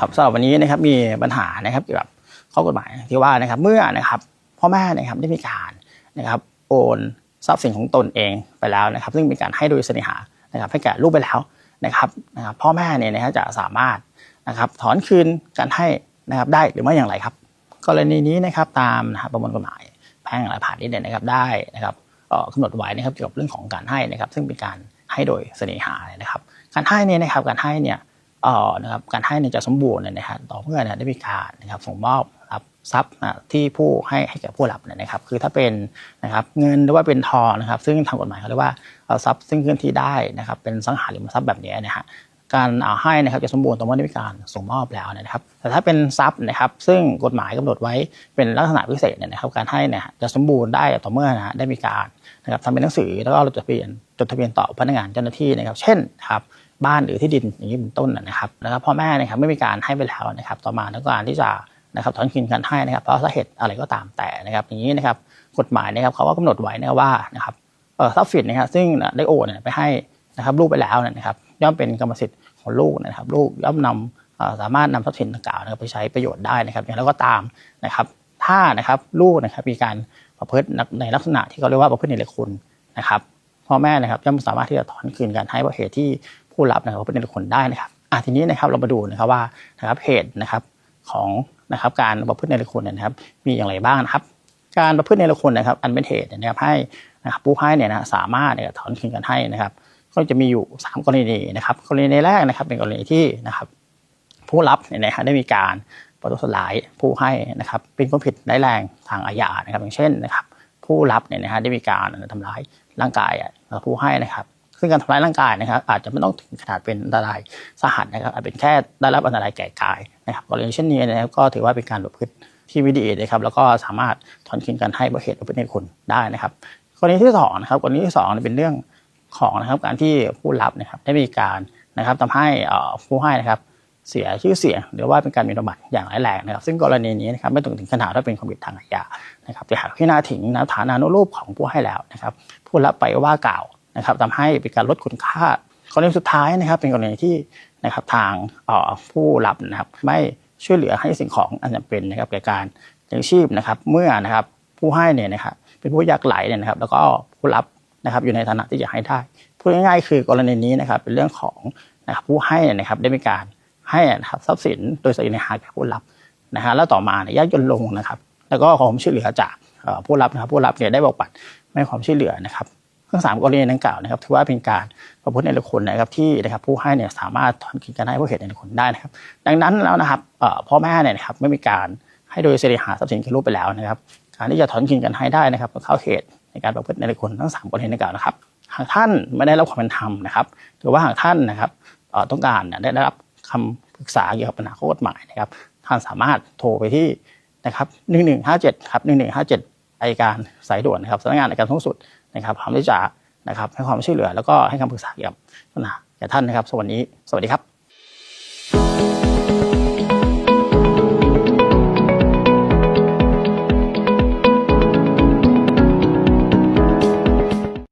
ครับสำหรับวันนี้นะครับมีปัญหานะครับเกี่ยวกับข้อกฎหมายที่ว่านะครับเมื่อนะครับพ่อแม่นะครับได้มีการนะครับโอนทรัพย์สินของตนเองไปแล้วนะครับ ซึ่งเป็นการให้โดยเสน่หานะครับให้แก่ลูกไปแล้วนะครับนะครับพ่อแม่เนี่ยนะครับจะสามารถนะครับถอนคืนการให้นะครับได้หรือไม่อย่างไรครับ กรณีนี้นะครับตามนะครับประมวลกฎหมายแพ่งและพาณิชย์เนี่ยนะครับได้นะครับเอ่อกำหนดไว้นะครับเกี่ยวกับเรื่องของการให้นะครับ ซึ่งเป็นการให้โดยเสน่หาเนี่ยนะครับ การให้เนี่ยนะครับการให้เนี่ย นะครับการให้เนี่ยจะสมบูรณ์เนี่ยนะครับต่อเมื่อเนี่ยได้มีการนะครับส่งมอบรับทรัพย์ที่ผู้ให้ให้แก่ผู้รับนะครับ คือถ้าเป็นนะครับเงินหรือว่าเป็นทองนะครับ ซึ่งทางกฎหมายเขาเรียกว่าทรัพย์ซึ่งเคลื่อนที่ได้นะครับ เป็นสังหาริมทรัพย์แบบนี้นะฮะการเอาให้นะครับจะสมบูรณ์ต่อเมื่อได้มีการส่งมอบแล้วนะครับ แต่ถ้าเป็นทรัพย์นะครับ ซึ่งกฎหมายกำหนดไว้เป็นลักษณะพิเศษเนี่ยนะครับ การให้เนี่ยจะสมบูรณ์ได้ต่อเมื่อนะได้มีการนะครับทำเป็นหนังสือแล้วก็จดทะเบียน จดทะเบียนต่อพนักงานเจ้าหน้าที่นะครับ เช่นครับบ้านหรือที่ดินอย่างนี้เป็นต้นนะครับแล้วก็พ่อแม่นะครับไม่มีการให้ไปแล้วนะครับ ต่อมาต้องการที่จะนะครับถอนคืนการให้นะครับ เพราะสาเหตุอะไรก็ตามแต่นะครับ อย่างนี้นะครับกฎหมายนะครับเขาก็กำหนดไว้นะว่านะครับเอ่อทรัพย์สินนะครับ ซึ่งได้โอนไปให้นะครับลูกไปแล้วนะครับ ย่อมเป็นกรรมสิทธิ์ของลูกนะครับ ลูกย่อมนำสามารถนำทรัพย์สินดังกล่าวนะครับไปใช้ประโยชน์ได้นะครับอย่างไรก็ตามนะครับ ถ้านะครับลูกนะครับมีการประพฤติในลักษณะที่เขาเรียกว่าประพฤติในคุณนะครับ พ่อแม่นะครับย่อมสามารถที่จะถอนคืนการให้เพราะเหตุที่ผู้รับนะครับเประพฤติในคุณได้นะครับอะทีนี้นะครับเรามาดูนะครับว่านะครับเหตุนะครับของนะครับการประพฤติในคุณเนี่ยนะครับ มีอย่างไรบ้างนะครับ การประพฤติในคุณนะครับ อันเป็นเหตุนะครับให้นะครับผู้ให้เนี่ยนะสามารถเนี่ยถอนคืนกันให้นะครับ ก็จะมีอยู่ 3 กรณีนะครับ กรณีแรกนะครับเป็นกรณีที่นะครับ ผู้รับเนี่ยนะฮะได้มีการประทุษร้ายผู้ให้นะครับเป็นความผิดร้ายแรงทางอาญานะครับ อย่างเช่นนะครับ ผู้รับเนี่ยนะฮะได้มีการทำร้าย ร่างกายผู้ให้นะครับ ซึ่งการทำร้ายร่างกายนะครับ อาจจะไม่ต้องถึงขนาดเป็นอันตรายสาหัสนะครับอาจเป็นแค่ได้รับอันตรายแก่กายนะครับกรณีเช่นนี้นะครับก็ถือว่าเป็นการประพฤติที่ไม่ดีนะครับ แล้วก็สามารถถอนคืนการให้ประเหตุประพฤติในคุณได้นะครับกรณีที่สองนะครับกรณีที่สองเป็นเรื่องของนะครับการที่ผู้รับนะครับได้มีการนะครับทำให้ผู้ให้นะครับ เสียชื่อเสียง หรือว่าเป็นการมีประมาทอย่างร้ายแรงนะครับ ซึ่งกรณีนี้นะครับไม่ต้องถึงขนาดว่าเป็นความผิดทางอาญานะครับแต่หากพิจารณาถึงนะฐานานุรูปของผู้ให้แล้วนะครับผู้รับไปว่ากล่าวนะครับทำให้เป็นการลดคุณค่ากรณีสุดท้ายนะครับ เป็นกรณีที่นะครับทางผู้รับนะครับ ไม่ช่วยเหลือให้สิ่งของอันจำเป็นนะครับแก่การเลี้ยงชีพนะครับ เมื่อนะครับผู้ให้เนี่ยนะครับเป็นผู้ยากไร้เนี่ยนะครับ แล้วก็ผู้รับนะครับอยู่ในฐานะที่จะให้ได้พูดง่ายๆคือกรณีนี้นะครับเป็นเรื่องของนะครับผู้ให้เนี่ยนะครับได้มีการ ให้นะครับทรัพย์สินโดยสน่หาแก่ผู้รับนะฮะแล้วต่อมาเนี่ยยากจนลงนะครับ แล้วก็ขอความช่วยเหลือจากผู้รับนะครับผู้รับเนี่ยได้บอกปัดไม่ความช่วยเหลือนะครับทั้งสามกรณีดังกล่าวนะครับถือว่าเป็นการประพฤติในละคุณนะครับที่นะครับผู้ให้เนี่ยสามารถถอนคืนการให้ผู้เหตุในละคุณได้นะครับ ดังนั้นแล้วนะครับพ่อแม่เนี่ยนะครับไม่มีการให้โดยเสน่หาทรัพย์สินแก่ลูกไปแล้วนะครับ การที่จะถอนคืนกันให้ได้นะครับก็เข้าเขตในการประพฤติในคนทั้งสามประเด็นดังกล่าวนะครับหากท่านไม่ได้รับความเป็นธรรมนะครับหรือว่าหากท่านนะครับต้องการได้รับ คำปรึกษาเกี่ยวกับปัญหาข้อกฎหมายนะครับท่านสามารถโทรไปที่นะครับหนึ่งหนึ่งห้าเจ็ดครับหนึ่งหนึ่งห้าเจ็ดอัยการสายด่วนนะครับสำนักงานอายการสูงสุดนะครับพร้อมที่จะนะครับให้ความช่วยเหลือ แล้วก็ให้คำปรึกษาเกี่ยวกับปัญหาแก่ท่านนะครับสวัสดีสวัสดีครับ